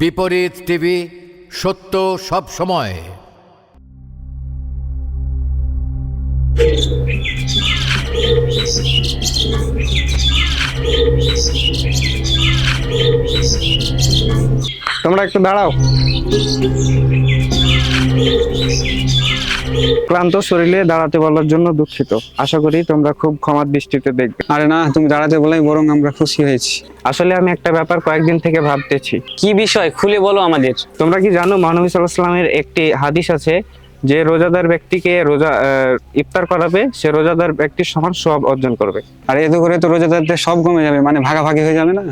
বিপরীত টিভি সত্য সব সময়। তোমরা একটু দাঁড়াও। ক্লান্ত শরীরে দাঁড়াতে বলার জন্য দুঃখিত। আশা করি তোমরা খুব ক্ষমা দৃষ্টিতে দেখবে। আরে না তুমি দাঁড়াতে বলাই বরং আমরা খুশি হয়েছি। আসলে আমি একটা ব্যাপার কয়েকদিন থেকে ভাবতেছি। কি বিষয়? খুলে বলো আমাদের। তোমরা কি জানো মহানবী সাল্লাহ সাল্লামের একটি হাদিস আছে যে রোজাদার ব্যক্তিকে রোজা আহ, ইফতার করাবে সে রোজাদার ব্যক্তির সমান সব অর্জন করবে। আর এতে করে তো রোজাদারদের সব কমে যাবে মানে ভাগাভাগি হয়ে যাবে না?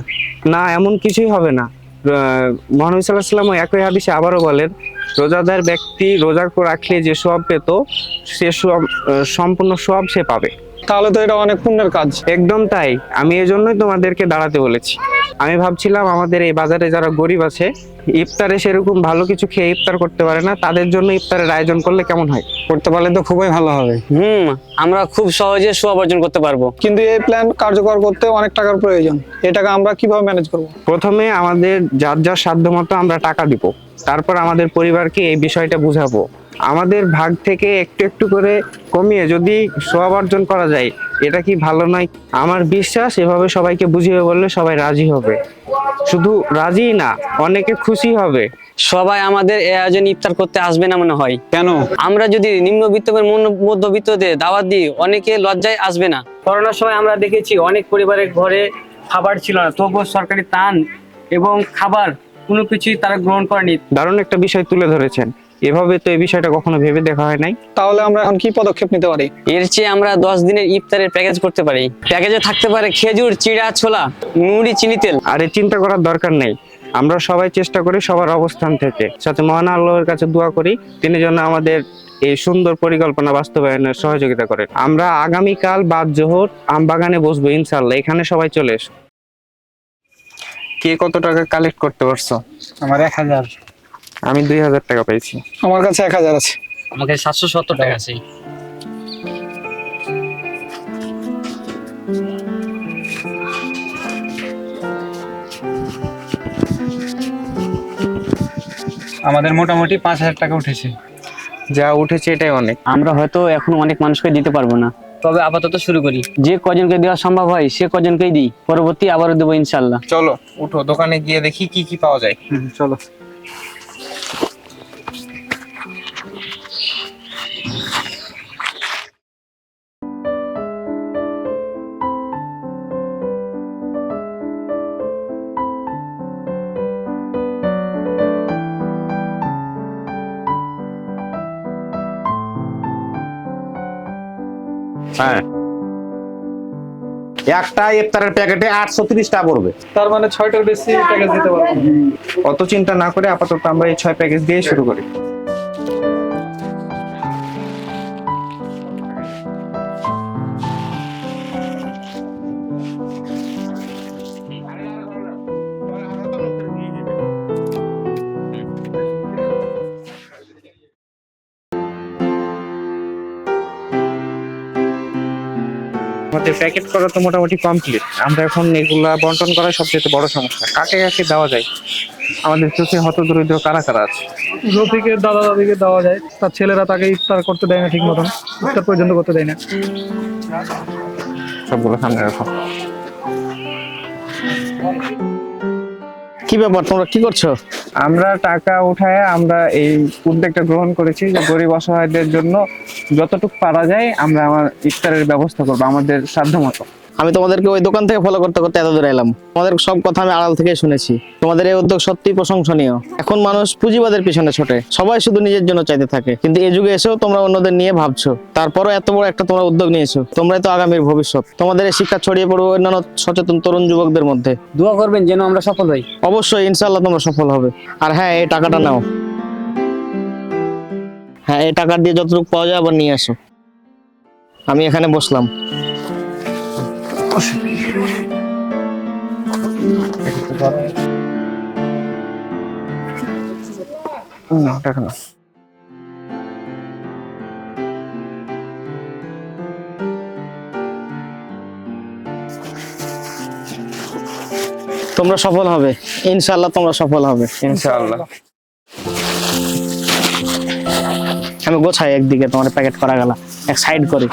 না এমন কিছুই হবে না। আহ, মহানবী সাল্লাহ সাল্লাম একই হাদিসে আবারও বলেন রোজাদার ব্যক্তি রোজা রাখলে যে সব পেত সে সব সম্পূর্ণ সব সে পাবে। তাহলে তো এটা অনেক পুণ্যের কাজ। একদম তাই। আমি এই জন্যই তোমাদেরকে দাঁড়াতে বলেছি। আমি ভাবছিলাম আমাদের এই বাজারে যারা গরিব আছে ইফতারে সেরকম ভালো কিছু খেয়ে ইফতার করতে পারে না তাদের জন্য ইফতারের আয়োজন করলে কেমন হয়? করতে পারলে তো খুবই ভালো হবে। হুম আমরা খুব সহজে সব অর্জন করতে পারব। কিন্তু এই প্ল্যান কার্যকর করতে অনেক টাকার প্রয়োজন। এই টাকা আমরা কীভাবে ম্যানেজ করব? প্রথমে আমাদের যার যার সাধ্য মতো আমরা টাকা দিব। তারপর আমাদের পরিবারকে এই বিষয়টা বুঝাবো। আমাদের ভাগ থেকে একটু একটু করে কমিয়ে যদি সব অর্জন করা যায় এটা কি ভালো নয়? আমার বিশ্বাস এভাবে সবাইকে বুঝিয়ে বললে সবাই রাজি হবে। শুধু রাজি না অনেকে খুশি হবে। সবাই আমাদের এই আয়োজন ইফতার করতে আসবে না মনে হয়। কেন? আমরা যদি নিম্নবিত্ত মন- মধ্যবিত্তদের দাওয়াত দিই অনেকে লজ্জায় আসবে না। করোনার সময় আমরা দেখেছি অনেক পরিবারের ঘরে খাবার ছিল না তবুও সরকারি ত্রাণ এবং খাবার কোনো কিছুই তারা গ্রহণ করেনি। দারুণ একটা বিষয় তুলে ধরেছেন। এভাবে তো এই বিষয়টা কখনো ভেবে দেখা হয় নাই। তাহলে আমরা এখন কি পদক্ষেপ নিতে পারি? এর চেয়ে আমরা দশ দিনের ইফতারের প্যাকেজ করতে পারি। প্যাকেজে থাকতে পারে খেজুর চিড়া ছোলা মুড়ি চিনি তেল। আর এই চিন্তা করার দরকার নেই। আমরা সবাই চেষ্টা করি সবার অবস্থান থেকে। সাথে মহান আল্লাহর কাছে দোয়া করি তিনি যেন আমাদের এই সুন্দর পরিকল্পনা বাস্তবায়নের সহযোগিতা করেন। আমরা আগামীকাল বাদ জোহর আমবাগানে বসবো ইনশাল্লাহ এখানে সবাই চলে এসো। কে কত টাকা কালেক্ট করতে পারছ? আমার এক হাজার। আমি দুই হাজার টাকা পেয়েছি আমার কাছে এক হাজার আছে। আমাকে সাতশো সত্তর টাকা আছে। আমাদের মোটামুটি পাঁচ হাজার টাকা উঠেছে। যা উঠেছে এটাই অনেক। আমরা হয়তো এখন অনেক মানুষকে দিতে পারব না। তবে আপাতত শুরু করি। যে কজনকে দেওয়া সম্ভব হয় সে কজনকেই দিই। পরবর্তী আবারও দেবো ইনশাল্লাহ। চলো উঠো দোকানে গিয়ে দেখি কি কি পাওয়া যায়। চলো। হ্যাঁ। একটা ইফতারের প্যাকেটে আটশো তিরিশটা পড়বে। তার মানে ছয়টার বেশি প্যাকেজ দিতে পারব। অত চিন্তা না করে আপাতত আমরা এই ছয় প্যাকেজ দিয়ে শুরু করি। আমাদের প্যাকেট করা তো মোটামুটি কমপ্লিট আমরা এখন এগুলা বন্টন করা সবচেয়ে বড় সমস্যা। কাকে কাকে দেওয়া যায়? আমাদের চোখে হতদরিদ্র কারা কারা আছে? রফিকের দাদা দাদিকে দেওয়া যায়। তার ছেলেরা তাকে ইফতার করতে দেয় না ঠিক মতন ইফতার পর্যন্ত করতে দেয় না। সবগুলো সামনে রাখো। কি ব্যাপার? তোমরা কি করছ? আমরা টাকা উঠায় আমরা এই উদ্যোগটা গ্রহণ করেছি যে গরিব অসহায়দের জন্য যতটুকু পারা যায় আমরা আমার ইফতারের ব্যবস্থা করব আমাদের সাধ্য মতো আমি তোমাদেরকে ওই দোকান থেকে ফলো করতে করতে এত দূরে এলাম। তোমাদের সব কথা আমি আড়াল থেকে শুনেছি। তোমাদের এই উদ্যোগ সত্যি প্রশংসনীয়। এখন মানুষ পুঁজিবাদের পিছনে ছোটে। সবাই শুধু নিজের জন্য চাইতে থাকে। কিন্তু এই যুগে এসেও তোমরা অন্যদের নিয়ে ভাবছ। তারপরও এত বড় একটা তোমরা উদ্যোগ নিয়েছো। তোমরাই তো আগামীর ভবিষ্যৎ। তোমাদের এই শিক্ষা ছড়িয়ে পড়বে অন্যান্য সচেতন তরুণ যুবকদের মধ্যে। দোয়া করবেন যেন আমরা সফল হই। অবশ্যই ইনশাল্লাহ তোমরা সফল হবে। আর হ্যাঁ এই টাকাটা নাও। হ্যাঁ এই টাকা দিয়ে যতটুকু পাওয়া যায় আবার নিয়ে আসো। আমি এখানে বসলাম। তোমরা সফল হবে। ইনশাল্লাহ তোমরা সফল হবে। ইনশাআল্লাহ। আমি গোছাই একদিকে তোমার প্যাকেট করা গেল এক সাইড করি।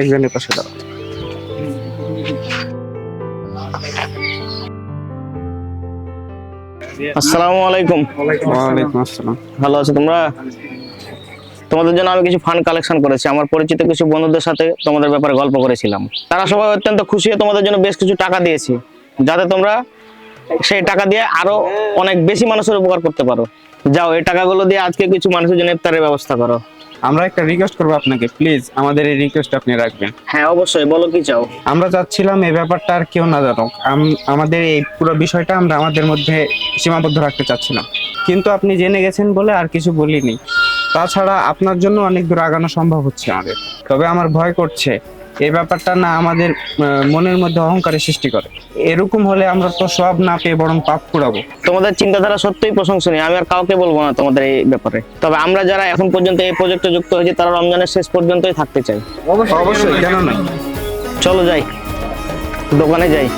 একজনের পাশে দাও আসসালামু আলাইকুম। ওয়ালাইকুম আসসালাম। ভালো আছো তোমরা? তোমাদের জন্য আমি কিছু ফান্ড কালেকশন করেছি। আমার পরিচিত কিছু বন্ধুদের সাথে তোমাদের ব্যাপারে গল্প করেছিলাম। তারা সবাই অত্যন্ত খুশি হয়ে তোমাদের জন্য বেশ কিছু টাকা দিয়েছি। যাতে তোমরা সেই টাকা দিয়ে আরও অনেক বেশি মানুষের উপকার করতে পারো। যাও এই টাকাগুলো দিয়ে আজকে কিছু মানুষের জন্য ইফতারের ব্যবস্থা করো। আমরা একটা রিকোয়েস্ট করব আপনাকে প্লিজ আমাদের এই রিকোয়েস্ট আপনি রাখবেন। হ্যাঁ অবশ্যই বলো কি চাও? আমরা চাচ্ছিলাম এই ব্যাপারটা আর কেউ না জানুক। আম- আমাদের এই পুরো বিষয়টা আমরা আমাদের মধ্যে সীমাবদ্ধ রাখতে চাচ্ছিলাম। কিন্তু আপনি জেনে গেছেন বলে আর কিছু বলিনি। তাছাড়া আপনার জন্য অনেক দূর আগানো সম্ভব হচ্ছে আমাদের। তবে আমার ভয় করছে এই ব্যাপারটা না আমাদের মনের মধ্যে অহংকারের সৃষ্টি করে। এরকম হলে আমরা তো সব না পেয়ে বরং পাপ কুড়াবো। তোমাদের চিন্তাধারা সত্যিই প্রশংসনীয় আমি আর কাউকে বলব না তোমাদের এই ব্যাপারে। তবে আমরা যারা এখন পর্যন্ত এই প্রজেক্টে যুক্ত হয়েছি তারা রমজানের শেষ পর্যন্তই থাকতে চাই। অবশ্যই কেন না চলো যাই দোকানে যাই।